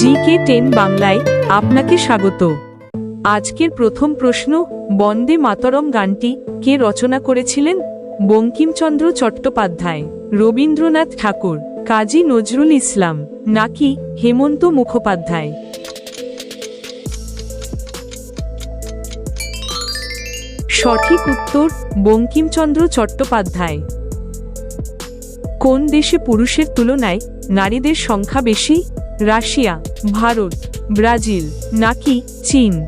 জি কে ten বাংলায় আপনাকে স্বাগত। আজকের প্রথম প্রশ্ন, বন্দে মাতরম গানটি কে রচনা করেছিলেন? বঙ্কিমচন্দ্র চট্টোপাধ্যায়, রবীন্দ্রনাথ ঠাকুর, কাজী নজরুল ইসলাম, নাকি হেমন্ত মুখোপাধ্যায়? সঠিক উত্তর, বঙ্কিমচন্দ্র চট্টোপাধ্যায়। কোন দেশে পুরুষের তুলনায় নারীদের সংখ্যা বেশি? রাশিয়া, ভারত, ব্রাজিল, নাকি চীন?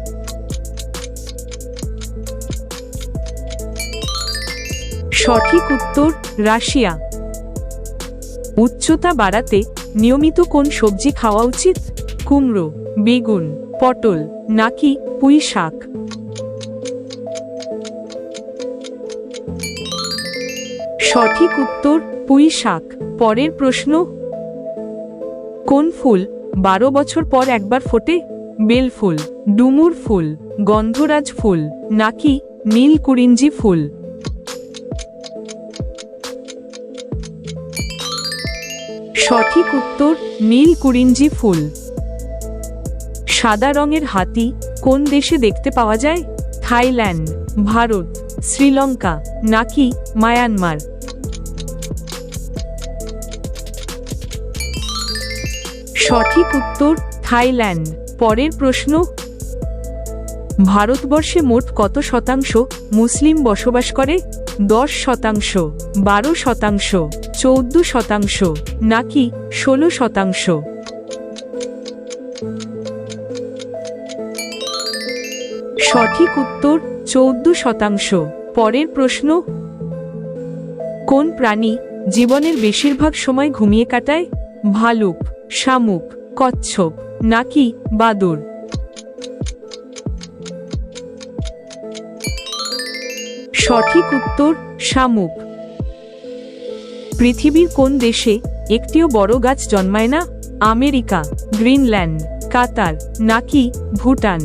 সঠিক উত্তর, রাশিয়া। উচ্চতা বাড়াতে নিয়মিত কোন সবজি খাওয়া উচিত? কুমড়ো, বেগুন, পটল, নাকি পুঁই শাক? সঠিক উত্তর, পুঁই শাক। পরের প্রশ্ন কোন ফুল? বারো বছর পর একবার ফোটে? বেল ফুল, ডুমুর ফুল, গন্ধরাজ ফুল, নাকি নীল কুরিঞ্জি ফুল? সঠিক উত্তর, নীল কুরিঞ্জি ফুল। সাদা রঙের হাতি কোন দেশে দেখতে পাওয়া যায়? থাইল্যান্ড, ভারত, শ্রীলঙ্কা, নাকি মায়ানমার? সঠিক উত্তর থাইল্যান্ড। পরের প্রশ্ন, ভারতবর্ষে মোট কত শতাংশ মুসলিম বসবাস করে? দশ শতাংশ, বারো শতাংশ, চৌদ্দ শতাংশ, নাকি ষোলো শতাংশ? সঠিক উত্তর, চৌদ্দ শতাংশ। পরের প্রশ্ন, কোন প্রাণী জীবনের বেশিরভাগ সময় ঘুমিয়ে কাটায়? ভালুক, শামুক, কচ্ছপ, নাকি বাদুর? সঠিক উত্তর, শামুক। পৃথিবীর কোন দেশে একটিও বড় গাছ জন্মায় না? আমেরিকা, গ্রিনল্যান্ড, কাতার, নাকি ভুটান?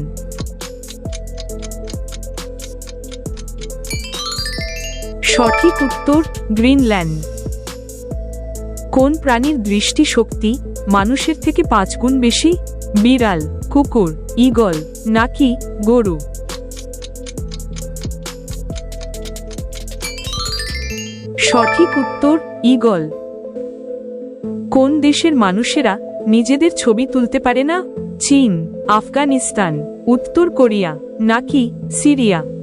সঠিক উত্তর, গ্রিনল্যান্ড। কোন প্রাণীর দৃষ্টি শক্তি মানুষের থেকে পাঁচ গুণ বেশি? বিড়াল, কুকুর, ঈগল, নাকি গরু? সঠিক উত্তর, ঈগল। কোন দেশের মানুষেরা নিজেদের ছবি তুলতে পারে না? চীন, আফগানিস্তান, উত্তর কোরিয়া, নাকি সিরিয়া?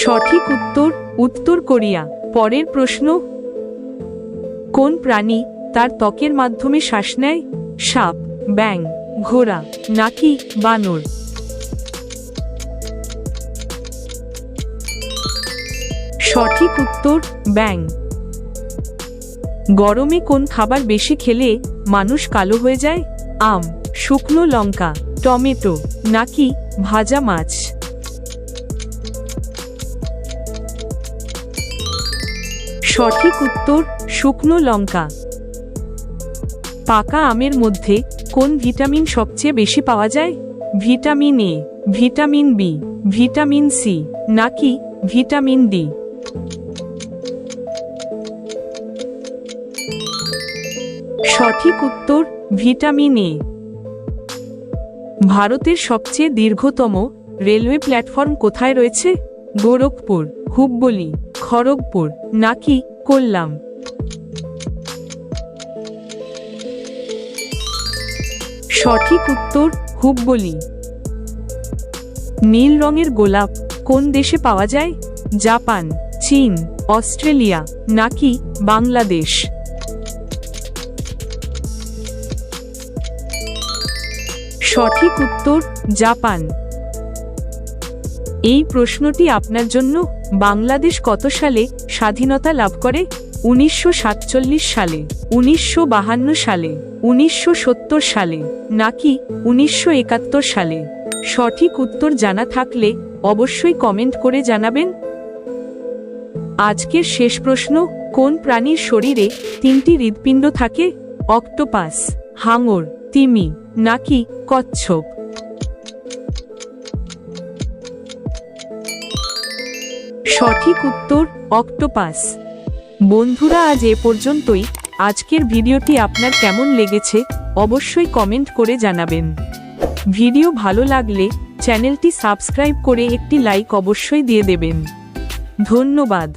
সঠিক উত্তর উত্তর কোরিয়া পরের প্রশ্ন, কোন প্রাণী তার ত্বকের মাধ্যমে শ্বাস নেয়? সাপ ব্যাং ঘোড়া, নাকি বানর? সঠিক উত্তর ব্যাং গরমে কোন খাবার বেশি খেলে মানুষ কালো হয়ে যায়? আম, শুকনো লঙ্কা, টমেটো, নাকি ভাজা মাছ? সঠিক উত্তর, শুকনো লঙ্কা। পাকা আমের মধ্যে কোন ভিটামিন সবচেয়ে বেশি পাওয়া যায়? Vitamin A, vitamin B, vitamin C, নাকি ভিটামিন ডি? সঠিক উত্তর, ভিটামিন এ। ভারতের সবচেয়ে দীর্ঘতম রেলওয়ে প্ল্যাটফর্ম কোথায় রয়েছে? গোরখপুর হুব্বলি খড়গপুর, নাকি কোল্লাম সঠিক উত্তর হুব্বলি। নীল রঙের গোলাপ কোন দেশে পাওয়া যায়? জাপান, চীন, অস্ট্রেলিয়া, নাকি বাংলাদেশ? সঠিক উত্তর জাপান। এই প্রশ্নটি আপনার জন্য বাংলাদেশ কত সালে স্বাধীনতা লাভ করে? উনিশশো সাতচল্লিশ সালে, উনিশশো সালে, উনিশশো সত্তর সালে, নাকি উনিশশো একাত্তর সালে? সঠিক উত্তর জানা থাকলে অবশ্যই কমেন্ট করে জানাবেন। আজকের শেষ প্রশ্ন, কোন প্রাণীর শরীরে তিনটি হৃৎপিণ্ড থাকে? অক্টোপাস, হাঙর, তিমি, নাকি কচ্ছপ? সঠিক উত্তর অক্টোপাস। বন্ধুরা, আজ এ পর্যন্তই। আজকের ভিডিওটি আপনার কেমন লেগেছে অবশ্যই কমেন্ট করে জানাবেন। ভিডিও ভালো লাগলে চ্যানেলটি সাবস্ক্রাইব করে একটি লাইক অবশ্যই দিয়ে দেবেন। ধন্যবাদ।